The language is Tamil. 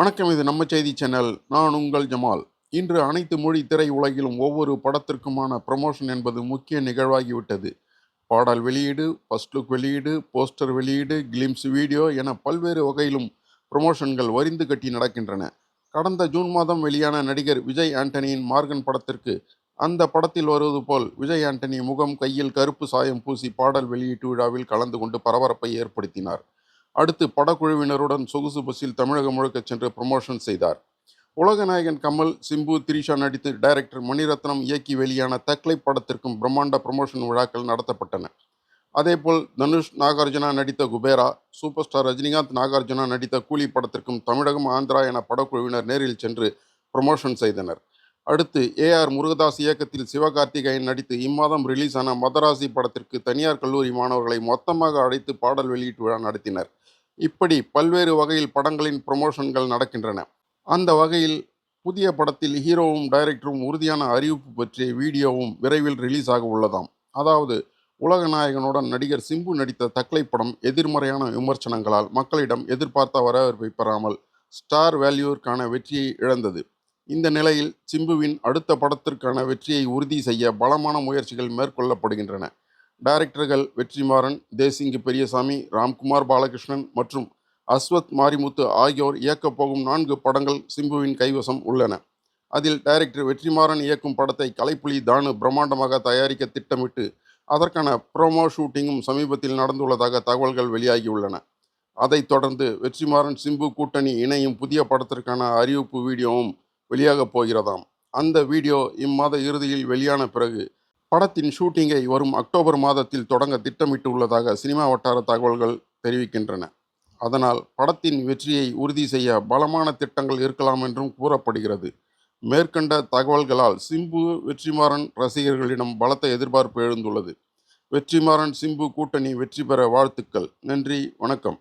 வணக்கம் இது நம்ம செய்தி சேனல். நான் உங்கள் ஜமால். இன்று அனைத்து மொழி திரை உலகிலும் ஒவ்வொரு படத்திற்குமான ப்ரமோஷன் என்பது முக்கிய நிகழ்வாகிவிட்டது. பாடல் வெளியீடு ஃபர்ஸ்ட் லுக் வெளியீடு போஸ்டர் வெளியீடு கிளிம்ஸ் வீடியோ என பல்வேறு வகையிலும் ப்ரமோஷன்கள் வரிந்து கட்டி நடக்கின்றன. கடந்த ஜூன் மாதம் வெளியான நடிகர் விஜய் ஆண்டனியின் மார்கன் படத்திற்கு அந்த படத்தில் வருவது போல் விஜய் ஆண்டனி முகம் கையில் கருப்பு சாயம் பூசி பாடல் வெளியீட்டு விழாவில் கலந்து கொண்டு பரபரப்பை ஏற்படுத்தினார். அடுத்து படக்குழுவினருடன் சொகுசு பஸ்ஸில் தமிழகம் முழுக்க சென்று ப்ரமோஷன் செய்தார். உலகநாயகன் கமல் சிம்பு திரிஷா நடித்து டைரக்டர் மணிரத்னம் இயக்கி வெளியான தக்லை படத்திற்கும் பிரம்மாண்ட ப்ரமோஷன் விழாக்கள் நடத்தப்பட்டன. அதேபோல் தனுஷ் நாகார்ஜுனா நடித்த குபேரா சூப்பர் ஸ்டார் ரஜினிகாந்த் நாகார்ஜுனா நடித்த கூலி படத்திற்கும் தமிழகம் ஆந்திரா என படக்குழுவினர் நேரில் சென்று ப்ரமோஷன் செய்தனர். அடுத்து ஏஆர் முருகதாஸ் இயக்கத்தில் சிவகார்த்திகேயன் நடித்து இம்மாதம் ரிலீஸான மதராசி படத்திற்கு தனியார் கல்லூரி மாணவர்களை மொத்தமாக அழைத்து பாடல் வெளியீட்டு விழா நடத்தினர். இப்படி பல்வேறு வகையில் படங்களின் ப்ரமோஷன்கள் நடக்கின்றன. அந்த வகையில் புதிய படத்தில் ஹீரோவும் டைரக்டரும் உறுதியான அறிவிப்பு பற்றிய வீடியோவும் விரைவில் ரிலீஸ் ஆக உள்ளதாம். அதாவது உலகநாயகனுடன் நடிகர் சிம்பு நடித்த தக்லை படம் எதிர்மறையான விமர்சனங்களால் மக்களிடம் எதிர்பார்த்த வரவேற்பை பெறாமல் ஸ்டார் வேல்யூவிற்கான வெற்றியை இழந்தது. இந்த நிலையில் சிம்புவின் அடுத்த படத்திற்கான வெற்றியை உறுதி செய்ய பலமான முயற்சிகள் மேற்கொள்ளப்படுகின்றன. டைரக்டர்கள் வெற்றிமாறன் தேசிங்கு பெரியசாமி ராம்குமார் பாலகிருஷ்ணன் மற்றும் அஸ்வத் மாரிமுத்து ஆகியோர் இயக்கப் போகும் நான்கு படங்கள் சிம்புவின் கைவசம் உள்ளன. அதில் டைரக்டர் வெற்றிமாறன் இயக்கும் படத்தை கலைப்புலி தானு பிரம்மாண்டமாக தயாரிக்க திட்டமிட்டு அதற்கான ப்ரோமோ ஷூட்டிங்கும் சமீபத்தில் நடந்துள்ளதாக தகவல்கள் வெளியாகியுள்ளன. அதைத் தொடர்ந்து வெற்றிமாறன் சிம்பு கூட்டணி இணையும் புதிய படத்திற்கான அறிவிப்பு வீடியோவும் வெளியாகப் போகிறதாம். அந்த வீடியோ இம்மாத இறுதியில் வெளியான பிறகு படத்தின் ஷூட்டிங்கை வரும் அக்டோபர் மாதத்தில் தொடங்க திட்டமிட்டுள்ளதாக சினிமா வட்டார தகவல்கள் தெரிவிக்கின்றன. அதனால் படத்தின் வெற்றியை உறுதி செய்ய பலமான திட்டங்கள் இருக்கலாம் என்றும் கூறப்படுகிறது. மேற்கண்ட தகவல்களால் சிம்பு வெற்றிமாறன் ரசிகர்களிடம் பலத்த எதிர்பார்ப்பு எழுந்துள்ளது. வெற்றிமாறன் சிம்பு கூட்டணி வெற்றி பெற வாழ்த்துக்கள். நன்றி வணக்கம்.